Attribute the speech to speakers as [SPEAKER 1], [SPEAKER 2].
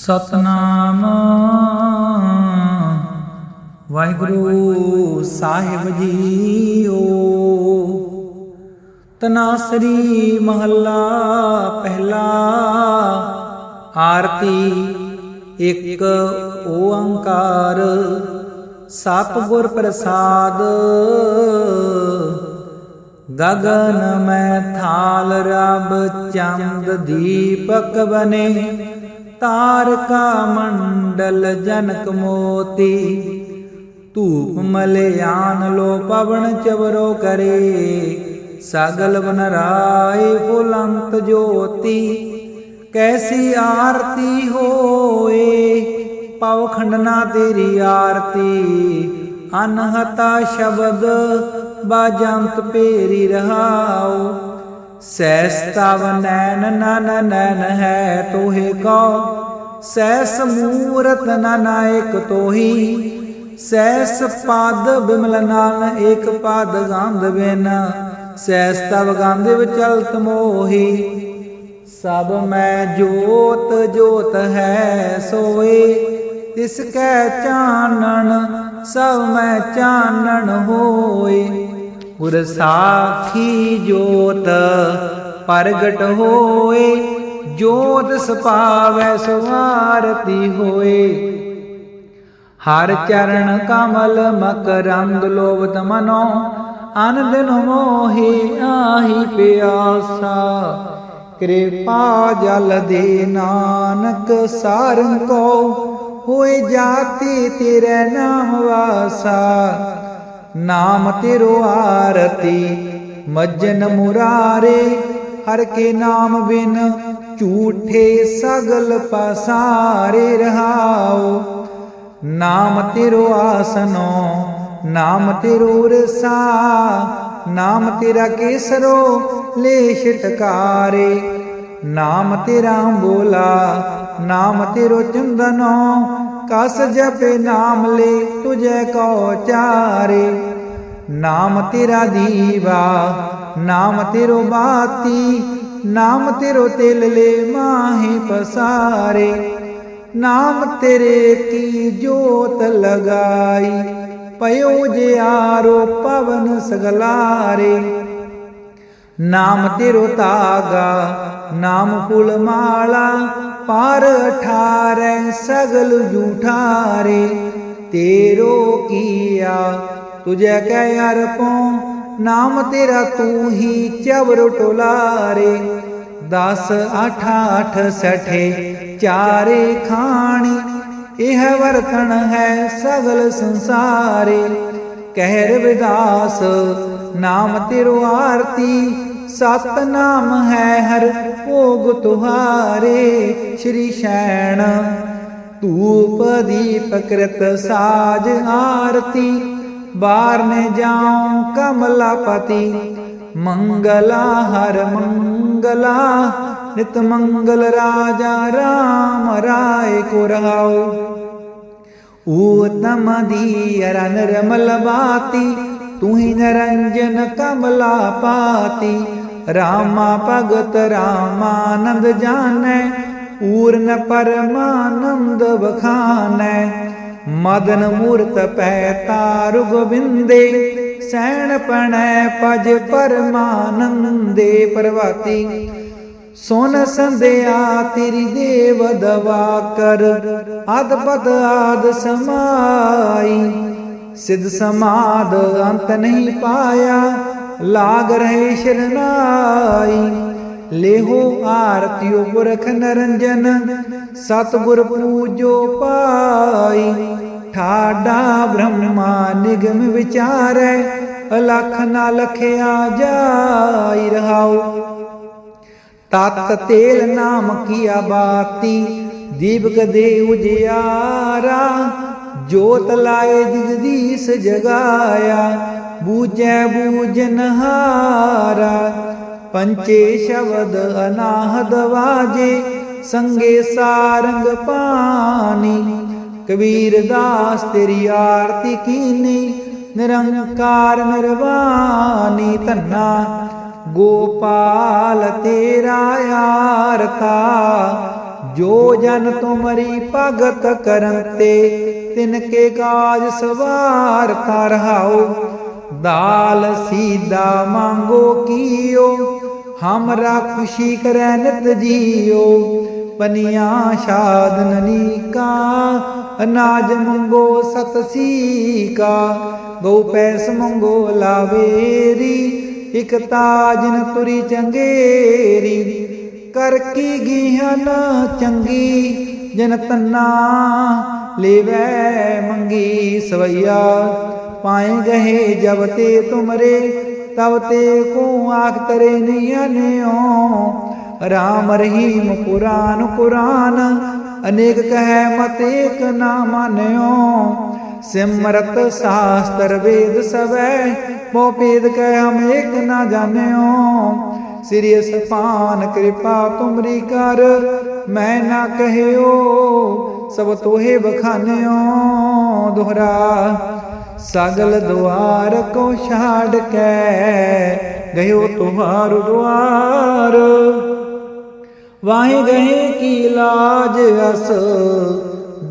[SPEAKER 1] ਸਤਨਾਮ। ਵਾਹਿਗੁਰੂ ਸਾਹਿਬ JIO. ਤਨਾਸਰੀ ਮਹੱਲਾ ਪਹਿਲਾ ਆਰਤੀ ਇੱਕ ਓੰਕਾਰ ਸਤਿਗੁਰ ਪ੍ਰਸਾਦ। ਗਗਨ ਮੈਂ ਥਾਲ ਰਬ ਚੰਦ ਦੀਪਕ ਬਨੇ। ਤਾਰਕਾ ਮੰਡਲ ਜਨਕ ਮੋਤੀ, ਧੂਪ ਮਲਿਆਨ ਲੋ ਪਵਨ ਚਵਰੋ ਕਰੇ, ਸਗਲ ਬਨ ਰਾਏ ਫੁਲੰਤ ਜੋਤੀ, ਕੈਸੀ ਆਰਤੀ ਹੋਏ? ਪਵ ਖੰਡਨਾ ਤੇਰੀ ਆਰਤੀ, ਅਨਹਤਾ ਸ਼ਬਦ ਬਾਜੰਤ ਪੇਰੀ ਰਹਾਉ ਸੈਸਤਵ ਨੈਨ ਨਨ ਨੈਨ ਹੈ ਤੋਹੇ ਕਉ ਸੈਸ ਮੂਰਤ ਨਨ ਏਕ ਤੋਹੀ ਸੈਸ ਪਦ ਬਿਮਲ ਨਾਨ ਏਕ ਪਦ ਗੰਧ ਬਿਨ ਸੈਸ ਤਵ ਗੰਧ ਵਿਚਲਤ ਮੋਹੀ। ਸਭ ਮੈਂ ਜੋਤ ਜੋਤ ਹੈ ਸੋਏ ਤਿਸ ਕੈ ਚਾਨਣ, ਸਭ ਮੈਂ ਚਾਨਣ ਹੋਏ। ਉਰ ਸਾਖੀ ਜੋਤ, ਪ੍ਰਗਟ ਹੋਏ, ਜੋਤ ਸਪਾਵੈ ਸੁਆਰਤੀ ਹੋਏ। ਹਰ ਚਰਨ ਕਮਲ ਮਕਰੰਦ ਲੋਭਤ ਮਨੋ ਅਨ ਦਿਨ ਮੋਹੀ ਆਹੀ ਪਿਆਸਾ। ਕਿਰਪਾ ਜਲ ਦੇ ਨਾਨਕ ਸਾਰੰ ਕੋ ਹੋਏ ਜਾਤੀ ਤੇਰੇ ਨਾਮ ਵਾਸਾ। ਨਾਮ ਤੇਰੋ ਆਰਤੀ, ਮਜਨ ਮੁਰਾਰੇ, ਹਰ ਕੇ ਨਾਮ ਬਿਨ ਝੂਠੇ ਸਗਲ ਪਸਾਰੇ ਰਹਾਓ। ਨਾਮ ਤੇਰੋ ਆਸਨੋ, ਨਾਮ ਤੇਰੋ ਰਸਾ, ਨਾਮ ਤੇਰਾ ਕੇਸਰੋ ਲੈ ਛਟਕਾਰੇ ਨਾਮ ਤੇਰਾ ਬੋਲਾ ਨਾਮ ਤੇਰੋ ਚੰਦਨੋ ਕਸ ਜਪੇ ਨਾਮ ਲੈ, ਤੁਝੇ ਕੋ ਚਾਰੇ। ਨਾਮ ਤੇਰਾ ਦੀਵਾ, ਨਾਮ ਤੇਰੋ ਬਾਤੀ, ਨਾਮ ਤੇਰੋ ਤਿਲ ਲੈ ਮਾਹੀ ਪਸਾਰੇ। ਨਾਮ ਤੇਰੇ ਕੀ ਜੋਤ ਲਗਾਈ, ਪਇਓ ਜਿਆਰੋ ਪਵਨ ਸਗਲਾਰੇ। ਨਾਮ ਤੇਰੋ ਤਾਗਾ ਨਾਮ ਫੁਲ ਮਾਲਾ, ਪਾਰ ਅਠਾਰੈ ਸਗਲ ਜੂਠਾਰੇ। ਤੇਰੋ ਕੀਆ ਤੁਝੇ ਕਹਿ ਅਰਪੋ, ਨਾਮ ਤੇਰਾ ਤੂੰ ਹੀ ਚਵਰ ਟੋਲਾਰੇ। ਦਸ, ਅੱਠ ਅੱਠ, ਸਠੇ, ਚਾਰੇ ਖਾਣੀ, ਇਹ ਵਰਤਣ ਹੈ ਸਗਲ ਸੰਸਾਰੇ। ਕਹਿਰ ਵਿਦਾਸ, ਨਾਮ ਤੇਰੋ ਆਰਤੀ, ਸਤਨਾਮ ਹੈ ਹਰ ਭੋਗ ਤੁਹਾਰੇ, ਸ਼੍ਰੀ ਸ਼ੈਣ। ਧੂਪ ਦੀਪ ਕ੍ਰਿਤ ਸਾਜ ਆਰਤੀ, ਬਾਰ ਨੇ ਜਾਉ ਕਮਲਾਪਤੀ। ਮੰਗਲਾ ਹਰ ਮੰਗਲਾ, ਨਿਤ ਮੰਗਲ ਰਾਜਾ ਰਾਮ ਰਾਏ ਕੋ ਰਹਾਉ ਊਤਮ ਦੀਅਰ ਨਿਰਮਲ ਬਾਤੀ, ਤੂੰ ਹੀ ਨਰੰਜਨ ਕਮਲਾ ਪਾਤੀ। ਰਾਮਾ ਭਗਤ ਰਾਮਾਨੰਦ ਜਾਣੈ, ਪੂਰਨ ਪਰਮਾਨੰਦ ਬਖਾਨੈ ਮਦਨ ਮੂਰਤ ਪੈ ਤਾਰੂ ਗੋਬਿੰਦੇ, ਸੈਣ ਪਣੈ ਪਜ ਪਰਮਾਨੰਦੇ ਪ੍ਰਵਾਤੀ ਸੋਨ ਸੰਧਿਆ ਤੇਰੀ ਦੇਵ ਦਵਾ ਕਰ। ਅਦਪਦ ਆਦ ਸਮਾਈ। ਸਿਧ ਸਮਾਦ ਅੰਤ ਨਹੀਂ ਪਾਇਆ। ਲਾਗ ਰਹੇ ਸ਼ਰਨਾਈ। ਲੇਹੋ ਆਰਤਿਓ ਪੁਰਖ ਨਰੰਜਨ, ਸਤਗੁਰ ਪੂਜੋ ਪਾਈ। ਠਾਡਾ ਬ੍ਰਹਮਾ ਨਿਗਮ ਵਿਚਾਰੈ, ਅਲਖ ਨਾ ਲਖਿਆ ਜਾਈ ਰਹਾਉ। ਤਤ ਤੇਲ ਨਾਮ ਕੀਆ ਬਾਤੀ ਦੀਪਕ ਦੇ ਉਜਿਆਰਾ, ਜੋਤ ਲਾਏ ਜਗਦੀਸ਼ ਜਗਾਇਆ, ਬੂਝੈ ਬੂਝਨਹਾਰਾ ਪੰਚੇ ਸ਼ਬਦ ਅਨਾਹਦ ਵਾਜੇ, ਸੰਗੇ ਸਾਰੰਗ ਪਾਣੀ। ਕਬੀਰ ਦਾਸ ਤੇਰੀ ਆਰਤੀ ਕੀਨੀ, ਨਿਰੰਕਾਰ ਨਿਰਵਾਨੀ ਧੰਨਾ। ਗੋਪਾਲ, ਤੇਰਾ ਆਰਤਾ, ਜੋ ਜਨ ਤੁਮਰੀ ਭਗਤ ਕਰਨ ਤੇ ਤਿਨ ਕੇ ਕਾਜ ਸਵਾਰਤਾ ਰਹਾਓ ਦਾਲ ਸੀਦਾ ਮੰਗੋ ਕੀਓ ਹਮਰਾ ਖੁਸ਼ੀ ਕਰੈ ਨਿਤ ਜੀਓ। ਪਨੀਆਂ ਸ਼ਾਦਨਨੀ ਕਾ ਅਨਾਜ ਮੰਗੋ ਸਤ ਸੀਕਾ। ਗਉ ਪੈਸ ਮੰਗੋ ਲਾਵੇਰੀ ਇਕ ਤਾਜਨ ਤੁਰੀ ਚੰਗੇਰੀ, ਕਰ ਕੀ ਗੀਹਨ ਚੰਗੀ, ਜਨ ਤੰਨਾ ਲੇਵੈ ਮੰਗੀ ਸਵਈਆ। ਪਾਏ ਗਏ ਜਬ ਤੇ ਤੁਮਰੇ, ਤਬ ਤੇ ਕੋ ਆਖ ਤਰੇ ਨਿਆਨਿਓ ਰਾਮ ਰਹੀਮ ਕੁਰਾਨ ਕੁਰਾਨ ਅਨੇਕ ਕਹੈ ਮਤ ਏਕ ਨਾ ਮਾਨਿਓ। ਸਿਮਰਤ ਸਾਸਤਰ ਵੇਦ ਸਵੈ ਮੋ ਪੇਦ ਕਹਿ ਹਮ ਏਕ ਨਾ ਜਾਣਿਓ। ਸ੍ਰੀ ਅਸਪਾਨ ਕਿਰਪਾ ਤੁਮਰੀ ਕਰ, ਮੈਂ ਨਾ ਕਹਿਓ, ਸਭ ਤੋਹੇ ਬਖਾਨਿਓ। ਦੁਹਰਾ, ਸਗਲ ਦੁਆਰ ਕੋ ਛਾੜ ਕੇ, ਗਇਓ ਤੁਹਾਰ ਦੁਆਰ। ਵਾਹੀ ਗਏ ਕੀ ਲਾਜ ਅਸ